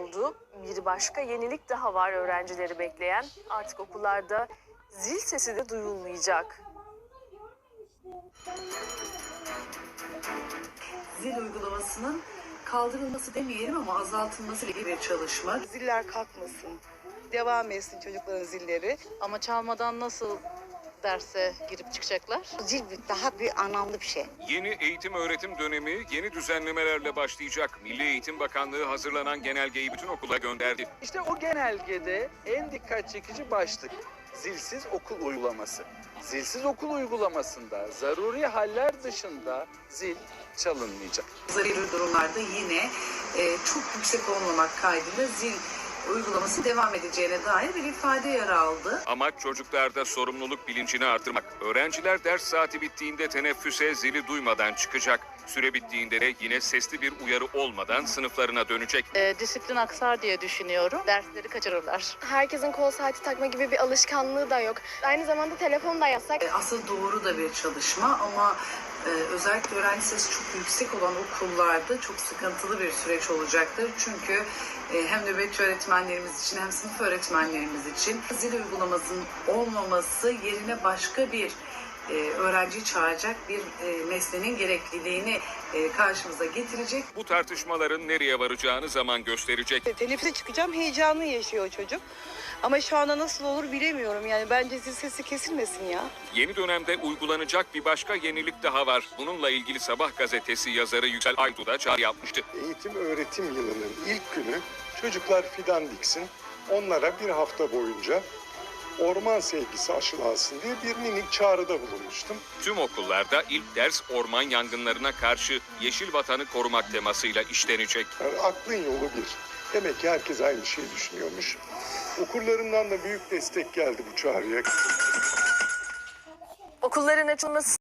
oldu. Bir başka yenilik daha var öğrencileri bekleyen. Artık okullarda zil sesi de duyulmayacak. Zil uygulamasının kaldırılması demeyelim ama azaltılması ilgili bir çalışma. Ziller kalkmasın. Devam etsin çocukların zilleri. Ama çalmadan nasıl derse girip çıkacaklar? Zil daha bir anlamlı bir şey. Yeni eğitim öğretim dönemi yeni düzenlemelerle başlayacak. Milli Eğitim Bakanlığı hazırlanan genelgeyi bütün okula gönderdi. İşte o genelgede en dikkat çekici başlık zilsiz okul uygulaması. Zilsiz okul uygulamasında zaruri haller dışında zil çalınmayacak. Zaruri durumlarda yine e, çok yüksek olmamak kaydıyla zil uygulaması devam edeceğine dair bir ifade yer aldı. Amaç çocuklarda sorumluluk bilincini artırmak. Öğrenciler ders saati bittiğinde teneffüse zili duymadan çıkacak. Süre bittiğinde de yine sesli bir uyarı olmadan sınıflarına dönecek. Ee, disiplin aksar diye düşünüyorum. Dersleri kaçırırlar. Herkesin kol saati takma gibi bir alışkanlığı da yok. Aynı zamanda telefon da yasak. E, Aslında doğru da bir çalışma ama e, özellikle öğrenci sayısı çok yüksek olan okullarda çok sıkıntılı bir süreç olacaktır. Çünkü e, hem nöbetçi öğretmenlerimiz için hem sınıf öğretmenlerimiz için zil uygulamasının olmaması yerine başka bir e, öğrenciyi çağıracak bir e, mesleğin gerekliliğini e, karşımıza getirecek. Bu tartışmaların nereye varacağını zaman gösterecek. Teneffüse çıkacağım heyecanlı yaşıyor çocuk. Ama şu anda nasıl olur bilemiyorum. Yani bence zil sesi kesilmesin ya. Yeni dönemde uygulanacak bir başka yenilik daha var. Bununla ilgili Sabah gazetesi yazarı Yüksel Aytu da çağrı yapmıştı. Eğitim öğretim yılının ilk günü çocuklar fidan diksin. Onlara bir hafta boyunca orman sevgisi aşılansın diye bir minik çağrıda bulunmuştum. Tüm okullarda ilk ders orman yangınlarına karşı yeşil vatanı korumak temasıyla işlenecek. Yani aklın yolu bir. Demek ki herkes aynı şeyi düşünüyormuş. Okullarından da büyük destek geldi bu çağrıya. Okulların açılması